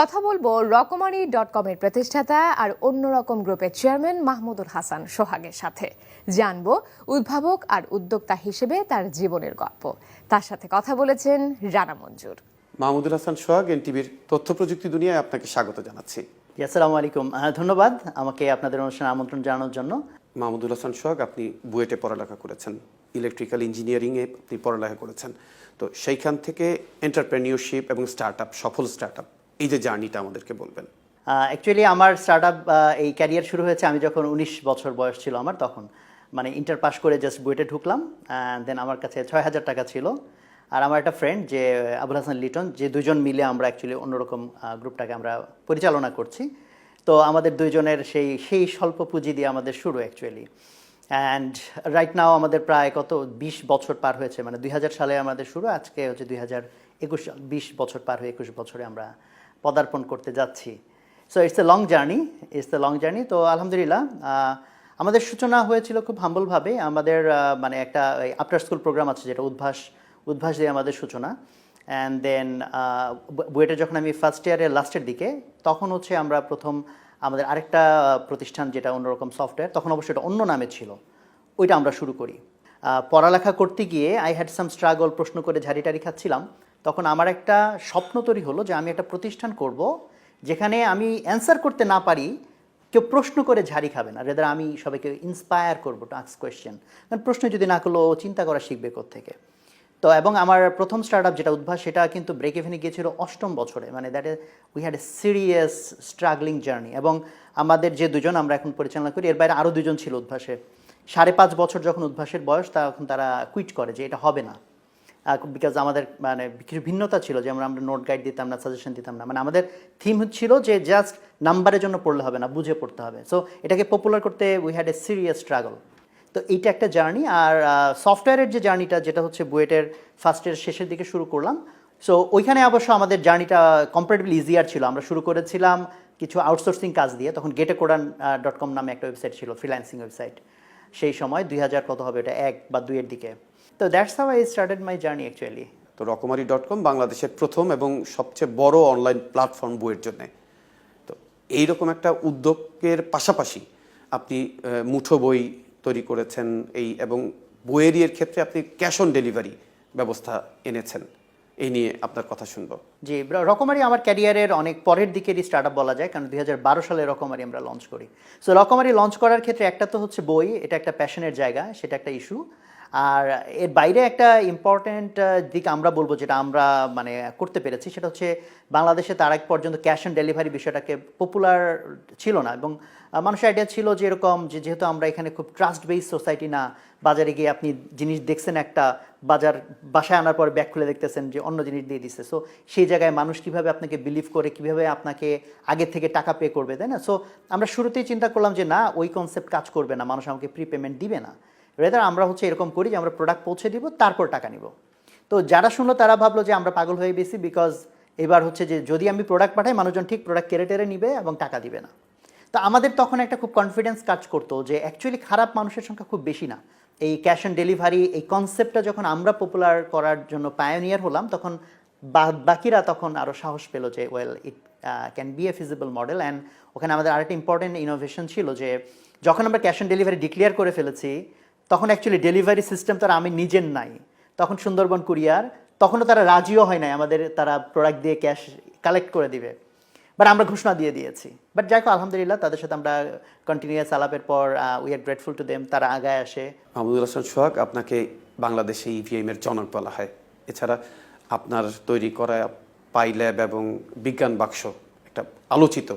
কথা বলব রকমারি ডট কমের প্রতিষ্ঠাতা আর অন্যরকম গ্রুপের চেয়ারম্যান মাহমুদুল হাসান সোহাগের সাথে। জানব উদ্ভাবক আর উদ্যোক্তা হিসেবে তার জীবনের গল্প। তার সাথে কথা বলেছেন রানা মঞ্জুর। মাহমুদুল হাসান সোহাগ এনটিভির তথ্য প্রযুক্তি দুনিয়ায় আপনাকে স্বাগত জানাচ্ছি। আসসালামু আলাইকুম। ধন্যবাদ আমাকে আপনাদের অনুষ্ঠানে আমন্ত্রণ জানানোর জন্য। মাহমুদুল হাসান সোহাগ আপনি বুয়েটে পড়ালেখা করেছেন ইলেকট্রিক্যাল ইঞ্জিনিয়ারিংয়ে আপনি পড়ালেখা করেছেন। তো সেইখান থেকে এন্টারপ্রেনিয়রশিপ এবং স্টার্ট আপ সফল স্টার্ট আপ এই যে জার্নিটা আমাদেরকে বলবেন। অ্যাকচুয়ালি আমার স্টার্ট এই ক্যারিয়ার শুরু হয়েছে আমি যখন উনিশ বছর বয়স ছিল আমার তখন। মানে ইন্টার পাস করে জাস্ট বুয়েটে ঢুকলাম দেন আমার কাছে ছয় হাজার টাকা ছিল। আর আমার একটা ফ্রেন্ড যে, আবুল হাসান লিটন, যে দুজন মিলে আমরা অ্যাকচুয়ালি অন্যরকম গ্রুপটাকে আমরা পরিচালনা করছি। তো আমাদের দুইজনের সেই সেই স্বল্প পুঁজি দিয়ে আমাদের শুরু অ্যাকচুয়ালি অ্যান্ড রাইট নাও আমাদের প্রায় কত, বিশ বছর পার হয়েছে। মানে দুই হাজার সালে আমাদের শুরু, আজকে হচ্ছে দুই হাজার একুশ, বিশ বছর পার হয়ে একুশ বছরে আমরা পদার্পণ করতে যাচ্ছি। So it's a long journey it's a long journey তো আলহামদুলিল্লাহ আমাদের সূচনা হয়েছিল খুব হাম্বলভাবে। আমাদের মানে একটা আফটার স্কুল প্রোগ্রাম আছে যেটা উদ্ভাস উদ্ভাস দিয়ে আমাদের সূচনা। অ্যান্ড দেন বুয়েটে যখন আমি ফার্স্ট ইয়ারের লাস্টের দিকে, তখন হচ্ছে আমরা প্রথম আমাদের আরেকটা প্রতিষ্ঠান যেটা অন্যরকম সফটওয়্যার তখন অবশ্যই এটা অন্য নামে ছিল। ওইটা আমরা শুরু করি। পড়ালেখা করতে গিয়ে আই হ্যাড সাম স্ট্রাগল প্রশ্ন করে ঝাড়ি টাড়ি খাচ্ছিলাম। তখন আমার একটা স্বপ্ন তৈরি হলো যে আমি একটা প্রতিষ্ঠান করব যেখানে আমি অ্যান্সার করতে না পারি, কেউ প্রশ্ন করে ঝাড়ি খাবে না রেদার আমি সবাইকে ইন্সপায়ার করব টু আক্স কোয়েশ্চেন কারণ প্রশ্ন যদি না করলেও চিন্তা করা শিখবে থেকে তো এবং আমার প্রথম স্টার্ট আপ যেটা উদ্ভাস, সেটা কিন্তু ব্রেক ইভেনে গিয়েছিল অষ্টম বছরে মানে that is we had a serious struggling journey এবং আমাদের যে দুজন, আমরা এখন পরিচালনা করি, এর বাইরে আরও দুজন ছিল উদ্ভাসে। সাড়ে পাঁচ বছর যখন উদ্ভাসের বয়স, তখন তারা কুইট করে যে এটা হবে না। বিকজ আমাদের মানে কিছু ভিন্নতা ছিল, যেমন আমরা নোট গাইড দিতাম না সাজেশন দিতাম না। মানে আমাদের থিম ছিল যে জাস্ট নাম্বারের জন্য পড়লে হবে না, বুঝে পড়তে হবে। সো এটাকে পপুলার করতে we had a serious struggle তো এইটা একটা জার্নি আর সফটওয়্যারের যে জার্নিটা যেটা হচ্ছে বুয়েটের ফার্স্টের শেষের দিকে শুরু করলাম। সো ওইখানে অবশ্য আমাদের জার্নিটা কম্পারেটিভলি ইজিয়ার ছিল। আমরা শুরু করেছিলাম কিছু আউটসোর্সিং কাজ দিয়ে, তখন গেটে কোডান ডট কম নামে একটা ওয়েবসাইট ছিল ফ্রিল্যান্সিং ওয়েবসাইট সেই সময়, দুই হাজার কত হবে এটা এক বা দুইয়ের দিকে। তো that's how I started my journey actually তো রকমারি ডট কম বাংলাদেশের প্রথম এবং সবচেয়ে বড় অনলাইন প্ল্যাটফর্ম বইয়ের জন্য। তো এইরকম একটা উদ্যোগের পাশাপাশি আপনি মুঠো বই তৈরি করেছেন এই এবং বইয়ের ক্ষেত্রে আপনি ক্যাশ অন ডেলিভারি ব্যবস্থা এনেছেন। এই নিয়ে আপনার কথা শুনব। জি রকমারি আমার ক্যারিয়ারের অনেক পরের দিকেরই স্টার্ট বলা যায় কারণ দুই হাজার বারো সালে রকমারি আমরা লঞ্চ করি। সো রকমারি লঞ্চ করার ক্ষেত্রে একটা তো হচ্ছে বই এটা একটা প্যাশনের জায়গা সেটা একটা ইস্যু আর এর বাইরে একটা ইম্পর্ট্যান্ট দিক আমরা বলব যেটা আমরা মানে করতে পেরেছি, সেটা হচ্ছে বাংলাদেশে তার এক পর্যন্ত ক্যাশ অন ডেলিভারি বিষয়টাকে পপুলার ছিল না এবং মানুষের আইডিয়া ছিল যে এরকম যে যেহেতু আমরা এখানে খুব ট্রাস্ট বেস সোসাইটি না, বাজারে গিয়ে আপনি জিনিস দেখছেন একটা, বাজার বাসায় আনার পর ব্যাগ খুলে দেখতেছেন যে অন্য জিনিস দিয়ে দিচ্ছে সো সেই জায়গায় মানুষ কীভাবে আপনাকে বিলিভ করে, কীভাবে আপনাকে আগে থেকে টাকা পে করবে, তাই না? সো আমরা শুরুতেই চিন্তা করলাম যে না, ওই কনসেপ্ট কাজ করবে না, মানুষ আমাকে প্রি পেমেন্ট দিবে না। রেদার আমরা হচ্ছে এরকম করি যে আমরা প্রোডাক্ট পৌঁছে দিব, তারপর টাকা নিব। তো যারা শুনলো তারা ভাবলো যে আমরা পাগল হয়ে গেছি বিকজ এবার হচ্ছে যে যদি আমি প্রোডাক্ট পাঠাই, মানুষজন ঠিক প্রোডাক্ট কেড়ে টেরে নিবে এবং টাকা দিবে না। তো আমাদের তখন একটা খুব কনফিডেন্স কাজ করতো যে অ্যাকচুয়ালি খারাপ মানুষের সংখ্যা খুব বেশি না। এই ক্যাশ অন ডেলিভারি এই কনসেপ্টটা যখন আমরা পপুলার করার জন্য পায়োনিয়ার হলাম, তখন বাকিরা তখন আরও সাহস পেল যে well it can be a feasible model and ওখানে আমাদের আরেকটা ইম্পর্টেন্ট ইনোভেশন ছিল যে, যখন আমরা ক্যাশ অন ডেলিভারি ডিক্লেয়ার করে ফেলেছি তখন অ্যাকচুয়ালি ডেলিভারি সিস্টেম তারা আমি নিজের নাই। তখন সুন্দরবন কুরিয়ার তখনও তারা রাজিও হয় নাই আমাদের তারা প্রোডাক্ট দিয়ে ক্যাশ কালেক্ট করে দিবে। বাট আমরা ঘোষণা দিয়ে দিয়েছি। বাট যাই হোক, আলহামদুলিল্লাহ, তাদের সাথে আমরা কন্টিনিউয়াস আলাপের পর we are grateful to them তারা আগায় আসে। মাহমুদুল হাসান সোহাগ, আপনাকে বাংলাদেশে ইভিএম এর জনক বলা হয়। এছাড়া আপনার তৈরি করা পাই ল্যাব এবং বিজ্ঞান বাক্স একটা আলোচিত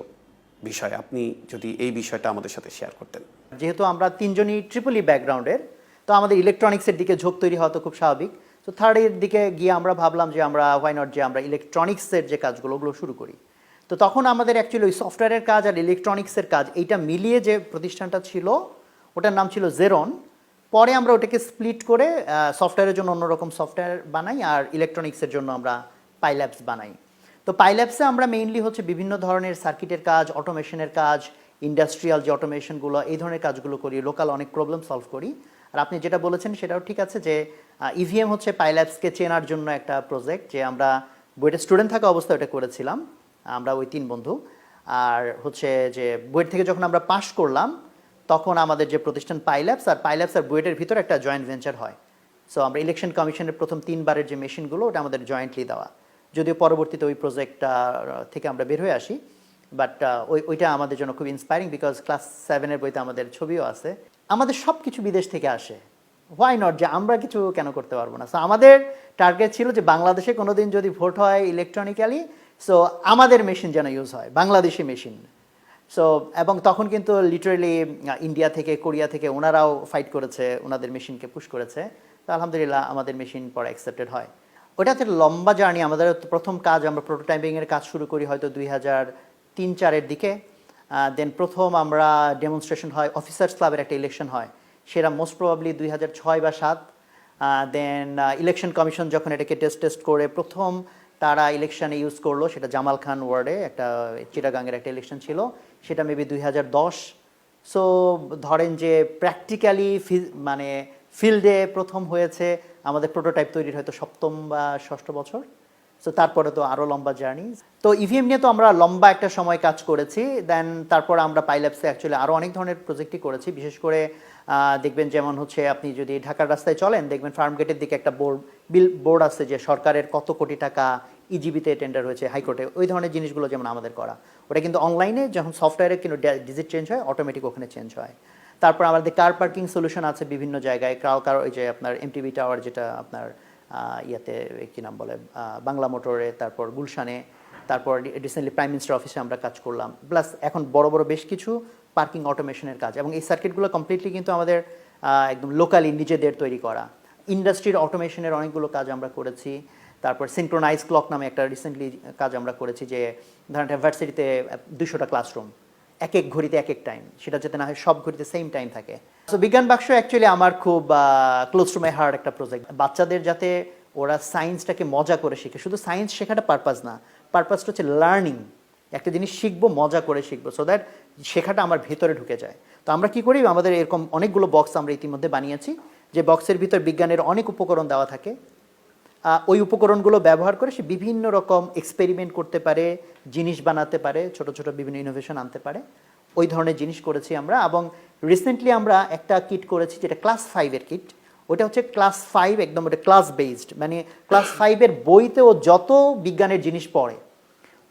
বিষয়। আপনি যদি এই বিষয়টা আমাদের সাথে শেয়ার করতেন। যেহেতু আমরা তিনজনই ট্রিপলি ব্যাকগ্রাউন্ডের, তো আমাদের ইলেকট্রনিক্সের দিকে ঝোঁক তৈরি হওয়া তো খুব স্বাভাবিক। তো থার্ড থার্ডের দিকে গিয়ে আমরা ভাবলাম যে আমরা হোয়াই নট যে আমরা ইলেকট্রনিক্সের যে কাজগুলো, ওগুলো শুরু করি। তো তখন আমাদের অ্যাকচুয়ালি ওই সফটওয়্যারের কাজ আর ইলেকট্রনিক্সের কাজ এইটা মিলিয়ে যে প্রতিষ্ঠানটা ছিল, ওটার নাম ছিল জেরন পরে আমরা ওটাকে স্প্লিট করে সফটওয়্যারের জন্য অন্যরকম সফটওয়্যার বানাই আর ইলেকট্রনিক্সের জন্য আমরা পাইল্যাবস বানাই। তো পাইল্যাবসে আমরা মেইনলি হচ্ছে বিভিন্ন ধরনের সার্কিটের কাজ অটোমেশনের কাজ ইন্ডাস্ট্রিয়াল যে অটোমেশনগুলো, এই ধরনের কাজগুলো করি, লোকাল অনেক প্রবলেম সলভ করি। আর আপনি যেটা বলেছেন সেটাও ঠিক আছে যে ইভিএম হচ্ছে পাইল্যাবসকে চেনার জন্য একটা প্রজেক্ট যে আমরা বইটা স্টুডেন্ট থাকা অবস্থায় ওটা করেছিলাম, আমরা ওই তিন বন্ধু। আর হচ্ছে যে, বুয়েট থেকে যখন আমরা পাশ করলাম, তখন আমাদের যে প্রতিষ্ঠান পাইল্যাপস আর পাইল্যাপস আর বুয়েটের ভিতর একটা জয়েন্ট ভেঞ্চার হয়। সো আমরা ইলেকশন কমিশনের প্রথম তিনবারের যে মেশিনগুলো ওটা আমাদের জয়েন্টলি দেওয়া। যদিও পরবর্তীতে ওই প্রজেক্টটা থেকে আমরা বের হয়ে আসি। বাট ওই, ওইটা আমাদের জন্য খুব ইন্সপায়ারিং বিকজ ক্লাস সেভেনের বইতে আমাদের ছবিও আছে। আমাদের সব কিছু বিদেশ থেকে আসে। হোয়াই নট যে আমরা কিছু কেন করতে পারব না? সো আমাদের টার্গেট ছিল যে বাংলাদেশে কোনোদিন যদি ভোট হয় ইলেকট্রনিক্যালি সো আমাদের মেশিন যেন ইউজ হয়, বাংলাদেশি মেশিন সো এবং তখন কিন্তু লিটারেলি ইন্ডিয়া থেকে কোরিয়া থেকে ওনারাও ফাইট করেছে, ওনাদের মেশিনকে পুশ করেছে। তো আলহামদুলিল্লাহ আমাদের মেশিন পরে অ্যাকসেপ্টেড হয়। ওটা একটা লম্বা জার্নি আমাদের প্রথম কাজ, আমরা প্রোটোটাইপিংয়ের কাজ শুরু করি হয়তো দুই হাজার তিন চারের দিকে দেন প্রথম আমরা ডেমনস্ট্রেশন হয় অফিসার্স ক্লাবের একটা ইলেকশন হয়। সেটা মোস্ট প্রবাবলি দুই হাজার ছয় বা সাত দেন ইলেকশন কমিশন যখন এটাকে টেস্ট টেস্ট করে প্রথম তারা ইলেকশনে ইউজ করল, সেটা জামাল খান ওয়ার্ডে একটা, চিটাগাংয়ের একটা ইলেকশন ছিল, সেটা মেবি দুই হাজার দশ। সো ধরেন যে প্র্যাকটিক্যালি মানে ফিল্ডে প্রথম হয়েছে, আমাদের প্রোটোটাইপ তৈরির হয়তো সপ্তম বা ষষ্ঠ বছর। সো তারপরে তো আরও লম্বা জার্নি। তো ইভিএম নিয়ে তো আমরা লম্বা একটা সময় কাজ করেছি। দেন তারপর আমরা পাইল্যাপসে অ্যাকচুয়ালি আরও অনেক ধরনের প্রজেক্টই করেছি। বিশেষ করে দেখবেন যেমন হচ্ছে আপনি যদি ঢাকার রাস্তায় চলেন, দেখবেন ফার্ম গেটের দিকে একটা বোর্ড বিল বোর্ড আছে যে সরকারের কত কোটি টাকা ইজিবিতে টেন্ডার হয়েছে হাইকোর্টে ওই ধরনের জিনিসগুলো যেমন আমাদের করা। ওটা কিন্তু অনলাইনে যখন সফটওয়্যারে কিন্তু ডিজিট চেঞ্জ হয় অটোমেটিক ওখানে চেঞ্জ হয়। তারপর আমাদের কার পার্কিং সলিউশন আছে বিভিন্ন জায়গায়। কার কার ওই যে আপনার এমটিভি টাওয়ার যেটা আপনার ইয়াতে কি নাম বলে বাংলা মোটরে, তারপর গুলশানে, তারপর রিসেন্টলি প্রাইম মিনিস্টার অফিসে আমরা কাজ করলাম। প্লাস এখন বড় বড় বেশ কিছু পার্কিং অটোমেশনের কাজ এবং এই সার্কিটগুলো কমপ্লিটলি কিন্তু আমাদের একদম লোকালি নিজেদের তৈরি করা। ইন্ডাস্ট্রির অটোমেশনের অনেকগুলো কাজ আমরা করেছি। তারপর সিনক্রোনাইজ ক্লক নামে একটা রিসেন্টলি কাজ আমরা করেছি যে, ধরেন ভার্সিটিতে দুশোটা ক্লাসরুম এক এক ঘড়িতে এক এক টাইম সেটা যাতে না হয় সব ঘড়িতে সেম টাইম থাকে। তো বিজ্ঞান বাক্স অ্যাকচুয়ালি আমার খুব ক্লোজ টু মাই হার্ট একটা প্রজেক্ট বাচ্চাদের যাতে ওরা সায়েন্সটাকে মজা করে শিখে, শুধু সায়েন্স শেখাটা পারপাস না পারপাসটা হচ্ছে লার্নিং একটা জিনিস শিখব, মজা করে শিখব সো দ্যাট শেখাটা আমার ভেতরে ঢুকে যায়। তো আমরা কি করি? আমাদের এরকম অনেকগুলো বক্স আমরা ইতিমধ্যে বানিয়েছি। যে বক্সের ভিতর বিজ্ঞানের অনেক উপকরণ দেওয়া থাকে। ওই উপকরণগুলো ব্যবহার করে সে বিভিন্ন রকম এক্সপেরিমেন্ট করতে পারে, জিনিস বানাতে পারে, ছোট ছোট বিভিন্ন ইনোভেশন আনতে পারে। ওই ধরনের জিনিস করেছি আমরা এবং রিসেন্টলি আমরা একটা কিট করেছি যেটা ক্লাস ফাইভের কিট ওটা হচ্ছে ক্লাস ফাইভ একদম ওটা ক্লাস বেসড মানে ক্লাস ফাইভের বইতে ও যত বিজ্ঞানের জিনিস পড়ে,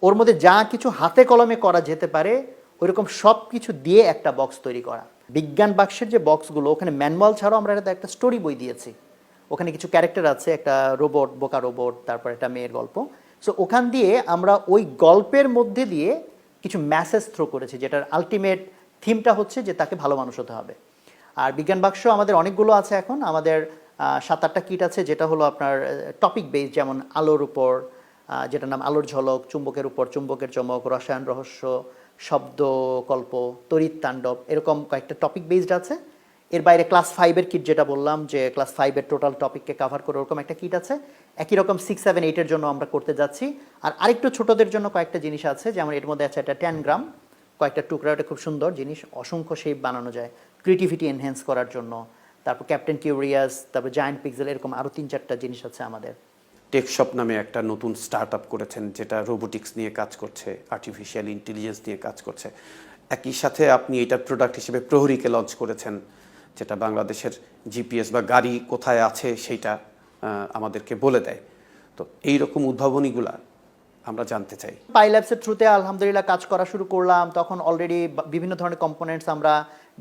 ওর মধ্যে যা কিছু হাতে কলমে করা যেতে পারে, ওইরকম সব কিছু দিয়ে একটা বক্স তৈরি করা। বিজ্ঞান বাক্সের যে বক্সগুলো ওখানে ম্যানুয়াল ছাড়াও আমরা একটা- একটা স্টোরি বই দিয়েছি। ওখানে কিছু ক্যারেক্টার আছে, একটা রোবট বোকা রোবট তারপর একটা মেয়ের গল্প। সো ওখান দিয়ে আমরা ওই গল্পের মধ্যে দিয়ে কিছু মেসেজ থ্রো করেছি, যেটার আলটিমেট থিমটা হচ্ছে যে তাকে ভালো মানুষ হতে হবে। আর বিজ্ঞান বাক্স আমাদের অনেকগুলো আছে এখন। আমাদের সাত আটটা কিট আছে, যেটা হলো আপনার টপিক বেস যেমন আলোর উপর যেটার নাম আলোর ঝলক, চুম্বকের উপর, চুম্বকের চমক, রসায়ন, রহস্য শব্দ কল্প তড়িৎ তাণ্ডব, এরকম কয়েকটা টপিক বেসড আছে। এর বাইরে ক্লাস ফাইভের কিট যেটা বললাম যে ক্লাস ফাইভের টোটাল টপিককে কাভার করে ওরকম একটা কিট আছে। একই রকম সিক্স সেভেন এইটের জন্য আমরা করতে যাচ্ছি। আর আরেকটু ছোটদের জন্য কয়েকটা জিনিস আছে, যেমন এর মধ্যে আছে একটা টেন গ্রাম কয়েকটা টুকরা, ওটা খুব সুন্দর জিনিস, অসংখ্য শেপ বানানো যায়। ক্রিয়েটিভিটি এনহ্যান্স করার জন্য। তারপর ক্যাপ্টেন কিউরিয়াস তারপর জায়ান্ট পিক্সেল এরকম আরও তিন, চারটা জিনিস আছে আমাদের। টেকশপ নামে একটা নতুন স্টার্ট আপ করেছেন, যেটা রোবোটিক্স নিয়ে কাজ করছে আর্টিফিশিয়াল ইন্টেলিজেন্স নিয়ে কাজ করছে। একই সাথে আপনি এটা প্রোডাক্ট হিসেবে প্রহরীকে লঞ্চ করেছেন। যেটা বাংলাদেশের জিপিএস বা গাড়ি কোথায় আছে সেইটা আমাদেরকে বলে দেয়। তো এই রকম উদ্ভাবনীগুলা আমরা জানতে চাই। পাইল্যাবসের থ্রুতে আলহামদুলিল্লাহ কাজ করা শুরু করলাম। তখন অলরেডি বিভিন্ন ধরনের কম্পোনেন্টস আমরা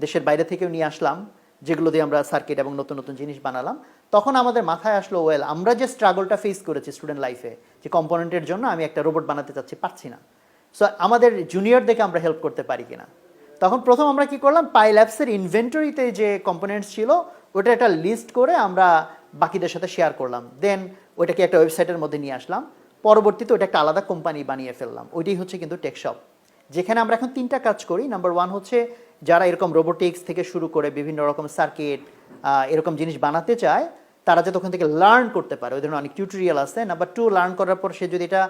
দেশের বাইরে থেকেও নিয়ে আসলাম, যেগুলো দিয়ে আমরা সার্কিট এবং নতুন নতুন জিনিস বানালাম। তখন আমাদের মাথায় আসলো ওয়েল আমরা যে স্ট্রাগলটা ফেস করেছি স্টুডেন্ট লাইফে যে কম্পোনেন্টের জন্য আমি একটা রোবট বানাতে চাচ্ছি, পারছি না। সো আমাদের জুনিয়র দেখে আমরা হেল্প করতে পারি কিনা? তখন প্রথম আমরা কি করলাম? পাইল্যাবসের ইনভেন্টরিতে যে কম্পোনেন্টস ছিল, ওটা একটা লিস্ট করে আমরা বাকিদের সাথে শেয়ার করলাম। দেন ওইটাকে একটা ওয়েবসাইটের মধ্যে নিয়ে আসলাম। পরবর্তীতে ওটা একটা আলাদা কোম্পানি বানিয়ে ফেললাম। ওইটাই হচ্ছে কিন্তু টেকশপ যেখানে আমরা এখন তিনটা কাজ করি। নাম্বার ওয়ান হচ্ছে যারা এরকম রোবোটিক্স থেকে শুরু করে বিভিন্ন রকম সার্কিট এরকম জিনিস বানাতে চায়, তারা যাতে ওখান থেকে লার্ন করতে পারে। ওই ধরনের অনেক টিউটোরিয়াল আছে। নাম্বার টু লার্ন করার পর সে যদি এটা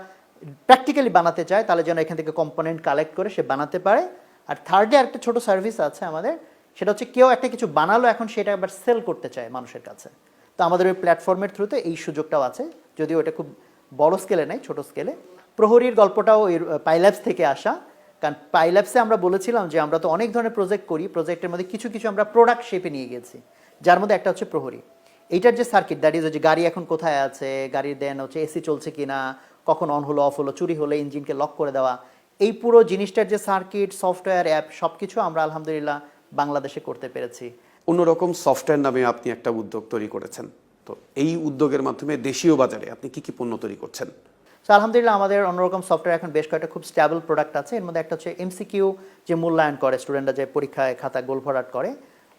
প্র্যাকটিক্যালি বানাতে চায়, তাহলে যেন এখান থেকে কম্পোনেন্ট কালেক্ট করে সে বানাতে পারে। আর থার্ডে একটা ছোট সার্ভিস আছে আমাদের, সেটা হচ্ছে কেউ একটা কিছু বানালো, এখন সেটা আবার সেল করতে চায় মানুষের কাছে। তো আমাদের ওই প্ল্যাটফর্মের থ্রুতে এই সুযোগটাও আছে, যদিও এটা খুব বড় স্কেলে নাই, ছোট স্কেলে প্রহরীর গল্পটাও এর পাইল্যাবস থেকে আসা, কারণ পাইল্যাবসে আমরা বলেছিলাম যে আমরা তো অনেক ধরনের প্রজেক্ট করি প্রজেক্টের মধ্যে কিছু কিছু আমরা প্রোডাক্ট শেপে নিয়ে গেছি, যার মধ্যে একটা হচ্ছে প্রহরী। এইটার যে সার্কিট দ্যাট ইজ যে গাড়ি এখন কোথায় আছে, গাড়ির দেন হচ্ছে এসি চলছে কিনা, কখন অন হলো অফ হলো, চুরি হলে ইঞ্জিনকে লক করে দেওয়া এই পুরো জিনিসটার যে সার্কিট সফটওয়্যার অ্যাপ সব কিছু আমরা আলহামদুলিল্লাহ বাংলাদেশে করতে পেরেছি। অন্যরকম সফটওয়্যার নামে আপনি একটা উদ্যোগ তৈরি করেছেন। তো এই উদ্যোগের মাধ্যমে দেশীয় বাজারে আপনি কি কি পণ্য তৈরি করছেন? তো আলহামদুলিল্লাহ আমাদের অন্যরকম সফটওয়্যার এখন বেশ কয়েকটা খুব স্ট্যাবল প্রোডাক্ট আছে। এর মধ্যে একটা হচ্ছে এমসিকিউ যে মূল্যায়ন করে স্টুডেন্টরা যে পরীক্ষায় খাতা গোল ভরাট করে।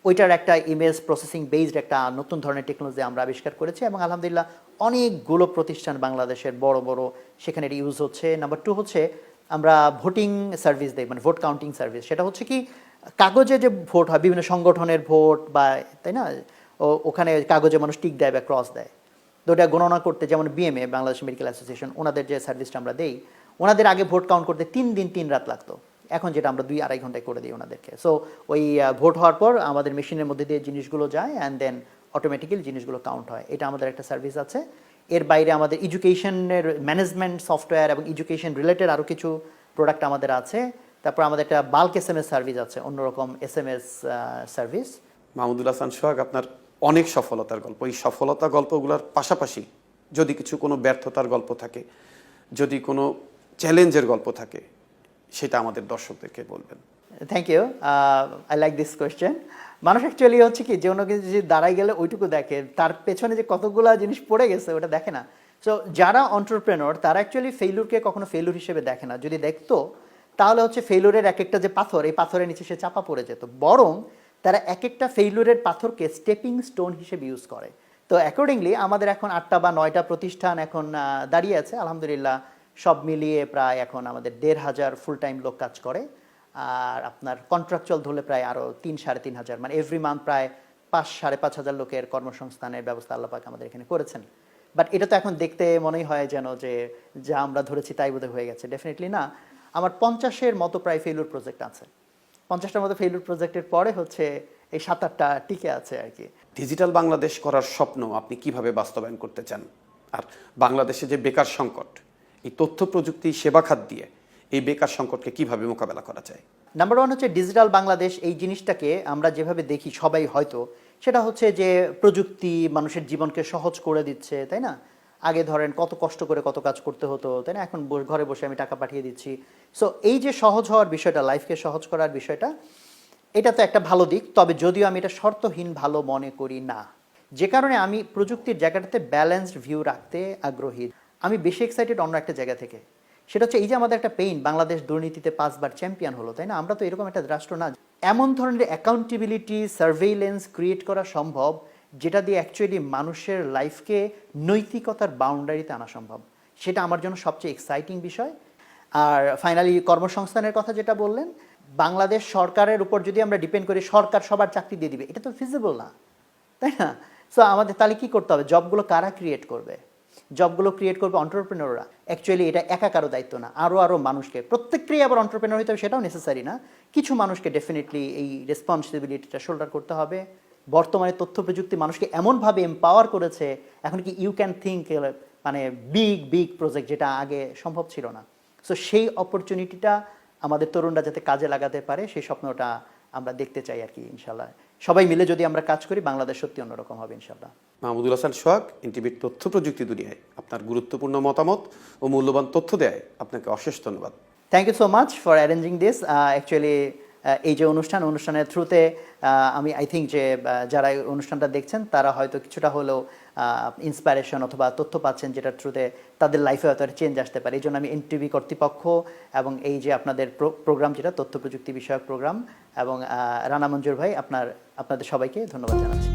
ওইটার একটা ইমেজ প্রসেসিং বেসড একটা নতুন ধরনের টেকনোলজি আমরা আবিষ্কার করেছি এবং আলহামদুলিল্লাহ অনেকগুলো প্রতিষ্ঠান বাংলাদেশের বড় বড় সেখানে ইউজ হচ্ছে। নাম্বার টু হচ্ছে আমরা ভোটিং সার্ভিস দেই মানে ভোট কাউন্টিং সার্ভিস সেটা হচ্ছে কি, কাগজে যে ভোট হয়, বিভিন্ন সংগঠনের ভোট বা, তাই না? ওখানে কাগজে মানুষ টিক দেয় বা ক্রস দেয়। তো ওটা গণনা করতে, যেমন বিএমএ বাংলাদেশ মেডিকেল অ্যাসোসিয়েশন ওনাদের যে সার্ভিসটা আমরা দেই, ওনাদের আগে ভোট কাউন্ট করতে তিন দিন, তিন রাত লাগতো। এখন যেটা আমরা দুই, আড়াই ঘন্টায় করে দিই ওনাদেরকে। সো ওই ভোট হওয়ার পর আমাদের মেশিনের মধ্যে দিয়ে জিনিসগুলো যায় অ্যান্ড দেন অটোমেটিক্যালি জিনিসগুলো কাউন্ট হয়। এটা আমাদের একটা সার্ভিস আছে। এর বাইরে আমাদের এডুকেশনের ম্যানেজমেন্ট সফটওয়্যার এবং এডুকেশন রিলেটেড আরও কিছু প্রোডাক্ট আমাদের আছে। তারপর আমাদের একটা bulk S M S service আছে অন্যরকম S M S service Mahmudul Hasan Sohag আপনার অনেক সফলতার গল্প। এই সফলতা গল্পগুলোর পাশাপাশি যদি কিছু কোনো ব্যর্থতার গল্প থাকে যদি কোনো চ্যালেঞ্জের গল্প থাকে সেটা আমাদের দর্শকদেরকে বলবেন। Thank you I like this question মানুষ অ্যাকচুয়ালি হচ্ছে কি, যে কোনো কিছু যে দাঁড়াই গেলে ওইটুকু দেখে, তার পেছনে যে কতগুলো জিনিস পড়ে গেছে ওটা দেখে না। সো যারা অন্টারপ্রেনর তারা অ্যাকচুয়ালি ফেইলুরকে কখনো ফেইলুর হিসেবে দেখে না। যদি দেখতো, তাহলে হচ্ছে ফেইলুরের এক একটা যে পাথর, এই পাথরের নিচে সে চাপা পড়ে যেত। বরং, তারা এক একটা ফেইলুরের পাথরকে স্টেপিং স্টোন হিসেবে ইউজ করে। তো অ্যাকর্ডিংলি আমাদের এখন আটটা বা নয়টা প্রতিষ্ঠান এখন দাঁড়িয়ে আছে। আলহামদুলিল্লাহ, সব মিলিয়ে প্রায় এখন আমাদের দেড় হাজার ফুল টাইম লোক কাজ করে। আর আপনার কন্ট্রাকচুয়াল ধরলে প্রায় আরও তিন, সাড়ে তিন হাজার। মানে এভরি মান্থ প্রায় পাঁচ, সাড়ে পাঁচ হাজার লোকের কর্মসংস্থানের ব্যবস্থা আল্লাপাক আমাদের এখানে করেছেন। বাট এটা তো এখন দেখতে মনেই হয় যেন যে যা আমরা ধরেছি তাই বোধহয় হয়ে গেছে। ডেফিনেটলি না। আমার পঞ্চাশের মতো প্রায় ফেলুর প্রজেক্ট আছে। পঞ্চাশটার মতো ফেলুর প্রজেক্টের পরে হচ্ছে এই সাত, আটটা টিকে আছে আর কি। ডিজিটাল বাংলাদেশ করার স্বপ্ন আপনি কীভাবে বাস্তবায়ন করতে চান? আর বাংলাদেশে যে বেকার সংকট, এই তথ্য প্রযুক্তি, সেবা খাত দিয়ে এই বেকার সংকটকে কীভাবে মোকাবেলা করা যায়? নাম্বার ওয়ান হচ্ছে ডিজিটাল বাংলাদেশ এই জিনিসটাকে আমরা যেভাবে দেখি সবাই হয়তো, সেটা হচ্ছে যে প্রযুক্তি মানুষের জীবনকে সহজ করে দিচ্ছে, তাই না? আগে ধরেন কত কষ্ট করে কত কাজ করতে হতো, তাই না? এখন ঘরে বসে আমি টাকা পাঠিয়ে দিচ্ছি। সো এই যে সহজ হওয়ার বিষয়টা লাইফকে সহজ করার বিষয়টা, এটা তো একটা ভালো দিক, তবে যদিও আমি এটা শর্তহীন ভালো মনে করি না। যে কারণে আমি প্রযুক্তির জায়গাটাতে ব্যালেন্সড ভিউ রাখতে আগ্রহী। আমি বেশি এক্সাইটেড অন্য একটা জায়গা থেকে। সেটা হচ্ছে এই যে আমাদের একটা পেইন বাংলাদেশ দুর্নীতিতে পাঁচবার চ্যাম্পিয়ন হলো, তাই না? আমরা তো এরকম একটা রাষ্ট্র না। এমন ধরনের অ্যাকাউন্টেবিলিটি সার্ভেইলেন্স ক্রিয়েট করা সম্ভব, যেটা দিয়ে অ্যাকচুয়ালি মানুষের লাইফকে নৈতিকতার বাউন্ডারিতে আনা সম্ভব। সেটা আমার জন্য সবচেয়ে এক্সাইটিং বিষয়। আর ফাইনালি কর্মসংস্থানের কথা যেটা বললেন, বাংলাদেশ সরকারের উপর যদি আমরা ডিপেন্ড করি, সরকার সবার চাকরি দিয়ে দিবে। এটা তো ফিজিবল না, তাই না? সো আমাদের তাহলে কী করতে হবে? জবগুলো কারা ক্রিয়েট করবে? জবগুলো ক্রিয়েট করবে অন্টারপ্রেনররা অ্যাকচুয়ালি এটা একা কারও দায়িত্ব না আরও আরও মানুষকে। প্রত্যেককেই আবার অন্টারপ্রেনর হতে হবে সেটাও নেসেসারি না। কিছু মানুষকে ডেফিনেটলি এই রেসপন্সিবিলিটিটা শোল্ডার করতে হবে। বর্তমানে তথ্য প্রযুক্তি মানুষকে এমনভাবে এম্পাওয়ার করেছে, এখন কি ইউ ক্যান থিঙ্ক মানে বিগ বিগ প্রজেক্ট যেটা আগে সম্ভব ছিল না। সো সেই অপরচুনিটিটা আমাদের তরুণরা যাতে কাজে লাগাতে পারে, সেই স্বপ্নটা আমরা দেখতে চাই আর কি ইনশাল্লাহ সবাই মিলে যদি আমরা কাজ করি বাংলাদেশ সত্যি অন্যরকম হবে ইনশাল্লাহ মাহমুদুল হাসান সোহাগ এনটিভির তথ্য প্রযুক্তি দুনিয়ায়। আপনার গুরুত্বপূর্ণ মতামত ও মূল্যবান তথ্য দেয় আপনাকে অশেষ ধন্যবাদ। Thank you so much for arranging this actually এই যে অনুষ্ঠান, অনুষ্ঠানের থ্রুতে আমি আই থিঙ্ক যে যারা এই অনুষ্ঠানটা দেখছেন, তারা হয়তো কিছুটা হলেও ইন্সপায়ারেশন অথবা তথ্য পাচ্ছেন যেটার থ্রুতে তাদের লাইফে হয়তো চেঞ্জ আসতে পারে। এই জন্য আমি এনটিভি কর্তৃপক্ষ এবং এই যে আপনাদের প্রোগ্রাম যেটা, তথ্য প্রযুক্তি বিষয়ক প্রোগ্রাম এবং রানা মঞ্জুর ভাই, আপনার, আপনাদের সবাইকে ধন্যবাদ জানাচ্ছি।